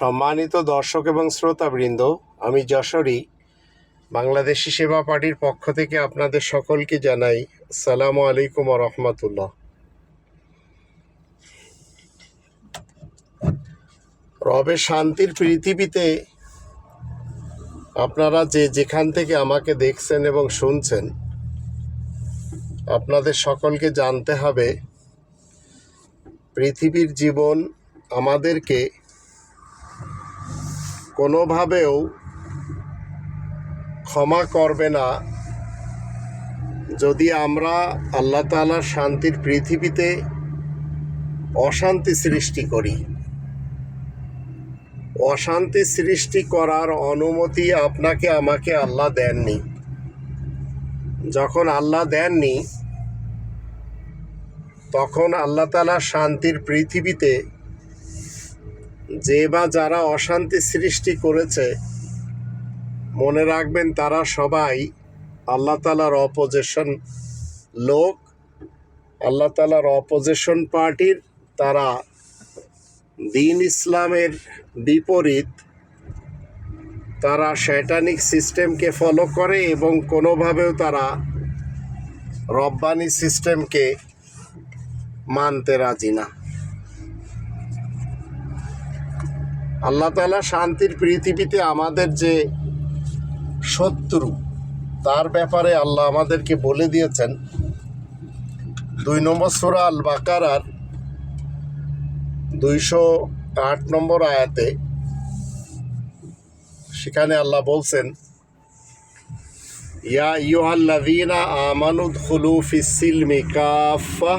সম্মানিত দর্শক এবং শ্রোতাবৃন্দ, আমি যশোরী, বাংলাদেশি সেবা পার্টির পক্ষ থেকে আপনাদের সকলকে জানাই আসসালামু আলাইকুম রহমতুল্লাহ। রবে শান্তির পৃথিবীতে আপনারা যে যেখান থেকে আমাকে দেখছেন এবং শুনছেন, আপনাদের সকলকে জানতে হবে, পৃথিবীর জীবন আমাদেরকে কোনোভাবেও ক্ষমা করবে না। যদি আমরা আল্লাহ তালার শান্তির পৃথিবীতে অশান্তি সৃষ্টি করি, অশান্তি সৃষ্টি করার অনুমতি আপনাকে, আমাকে আল্লাহ দেননি। যখন আল্লাহ দেননি, তখন আল্লাহ তালা শান্তির পৃথিবীতে যে বা যারা অশান্তি সৃষ্টি করেছে, মনে রাখবেন তারা সবাই আল্লাহ তালার অপোজিশন লোক, আল্লাহ তালার অপোজিশন পার্টির তারা দিন ইসলামের বিপরীত, তারা শ্যাটানিক সিস্টেমকে ফলো করে এবং কোনোভাবেও তারা রব্বানি সিস্টেমকে মানতে রাজি না। আল্লাহ তালা শান্তির পৃথিবীতে আমাদের যে শত্রু, তার ব্যাপারে আল্লাহ আমাদেরকে বলে দিয়েছেন। দুই নম্বর সুরা আল বাকারার দুইশো আট নম্বর আয়াতে সেখানে আল্লাহ বলছেন, ইয়া ইউহাল্লাযীনা আমানু দুখুলু ফিস-সিলমি কাফা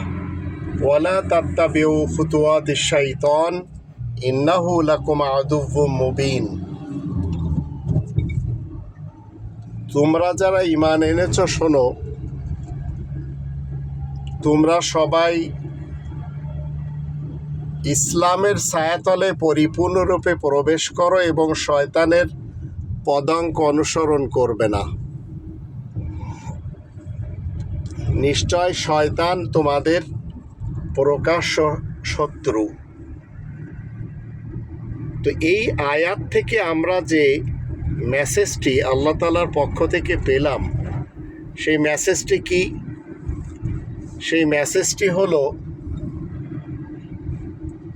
ওয়ালা তাত্তাবিউ খুতুওয়াতিশ শাইতান ইন্নাহু লাকুম আদুవ్বুম মুবিন। তোমরা যারা ঈমান এনেছ, শোনো। তোমরা সবাই ইসলামের ছায়াতলে পরিপূর্ণরূপে প্রবেশ করো এবং শয়তানের পদাঙ্ক অনুসরণ করবে না। নিশ্চয় শয়তান তোমাদের প্রকাশ্য শত্রু। তো এই আয়াত থেকে আমরা যে মেসেজটি আল্লাহ তালার পক্ষ থেকে পেলাম, সেই মেসেজটি কি? সেই মেসেজটি হল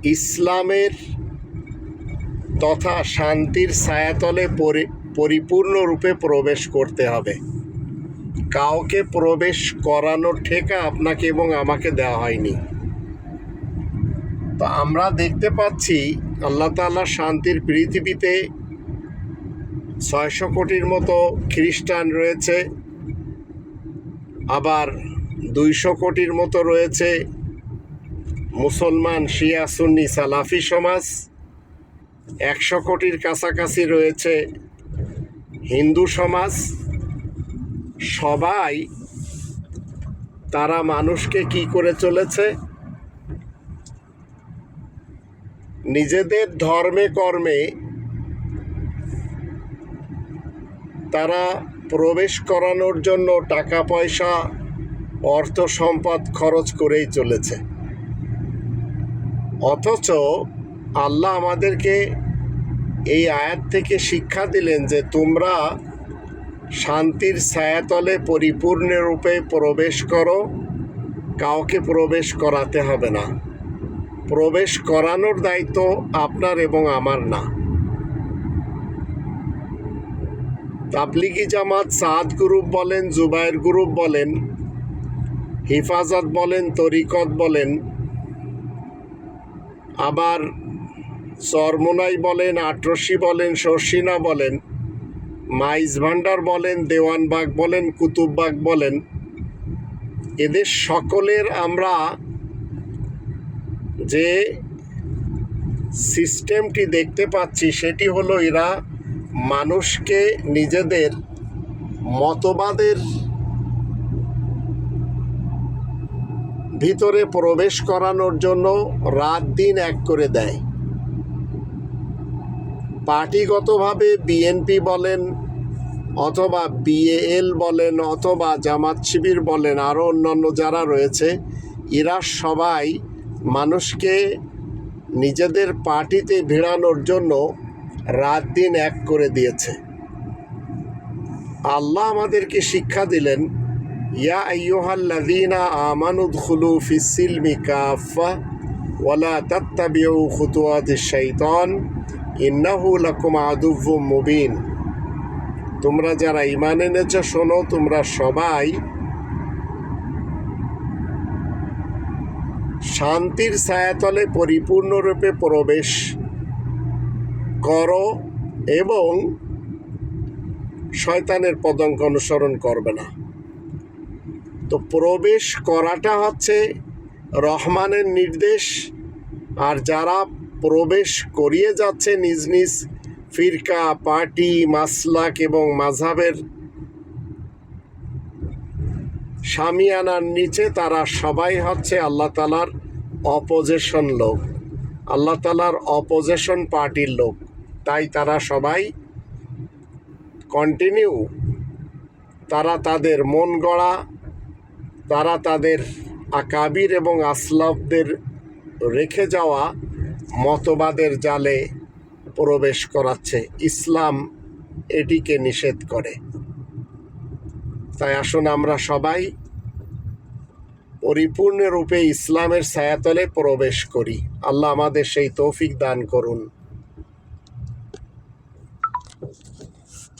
ইসলামের তথা শান্তির ছায়াতলে পরি, পরিপূর্ণরূপে প্রবেশ করতে হবে। কাউকে প্রবেশ করানোর ঠেকা আপনাকে এবং আমাকে দেওয়া হয়নি। তো আমরা দেখতে পাচ্ছি আল্লাহ তাআলা শান্তির পৃথিবীতে ছয়শো কোটির মতো খ্রিস্টান রয়েছে, আবার দুইশো কোটির মতো রয়েছে মুসলমান, শিয়া, সুন্নি, সালাফি সমাজ, একশো কোটির কাছাকাছি রয়েছে হিন্দু সমাজ। সবাই তারা মানুষকে কি করে চলেছে? নিজেদের ধর্মে কর্মে তারা প্রবেশ করানোর জন্য টাকা, পয়সা, অর্থ, সম্পদ খরচ করেই চলেছে। অথচ আল্লাহ আমাদেরকে এই আয়াত থেকে শিক্ষা দিলেন যে তোমরা শান্তির ছায়াতলে পরিপূর্ণরূপে প্রবেশ করো, কাউকে প্রবেশ করাতে হবে না। প্রবেশ করানোর দায়িত্ব আপনার এবং আমার না। তাবলিগি জামাত সাদ গ্রুপ বলেন, জুবাইর গ্রুপ বলেন, হিফাজত বলেন, তরিকত বলেন, আবার চরমোনাই বলেন, আটরসি বলেন, শর্ষিনা বলেন, মাইজ ভান্ডার বলেন, দেওয়ানবাগ বলেন, কুতুববাগ বলেন। এদের সকলের আমরা যে সিস্টেমটি দেখতে পাচ্ছি সেটি হলো এরা মানুষকে নিজেদের মতবাদের ভিতরে প্রবেশ করানোর জন্য রাত দিন এক করে দেয়। পার্টিগতভাবে বিএনপি বলেন অথবা বিএএল বলেন অথবা জামাত শিবির বলেন আরও অন্যান্য যারা রয়েছে, এরা সবাই মানুষকে নিজেদের পার্টিতে ভিড়ানোর জন্য রাত দিন এক করে দিয়েছে। আল্লাহ আমাদেরকে শিক্ষা দিলেন, ইয়া আইয়ুহাল্লাযীনা আমানুদখুলু ফিস-সিলমি কাফা ওয়ালা তাত্তাবিউ খুতুওয়াতিশ শাইতান, ইন্নাহু লাকুম আদুవ్বুম মুবিন। তোমরা যারা ঈমান এনেছো, শোনো, তোমরা সবাই শান্তির ছায়াতলে পরিপূর্ণরূপে প্রবেশ করো এবং শয়তানের পদঙ্ক অনুসরণ করবে না। তো প্রবেশ করাটা হচ্ছে রহমানের নির্দেশ, আর যারা প্রবেশ করিয়ে যাচ্ছে নিজ নিজ ফিরকা, পার্টি, মাসলাক এবং মাঝাবের সামিয়ানার নিচে, তারা সবাই হচ্ছে আল্লাহ তালার অপোজিশন লোক। আল্লাহ তালার অপোজিশন পার্টির লোক। তাই তারা সবাই কন্টিনিউ তারা তাদের মন গড়া, তারা তাদের আকাবির এবং আসলাফদের রেখে যাওয়া মতবাদের জালে প্রবেশ করাচ্ছে। ইসলাম এটিকে নিষেধ করে। তাই আসুন আমরা সবাই পরিপূর্ণরূপে ইসলামের ছায়াতলে প্রবেশ করি। আল্লাহ আমাদের সেই তৌফিক দান করুন।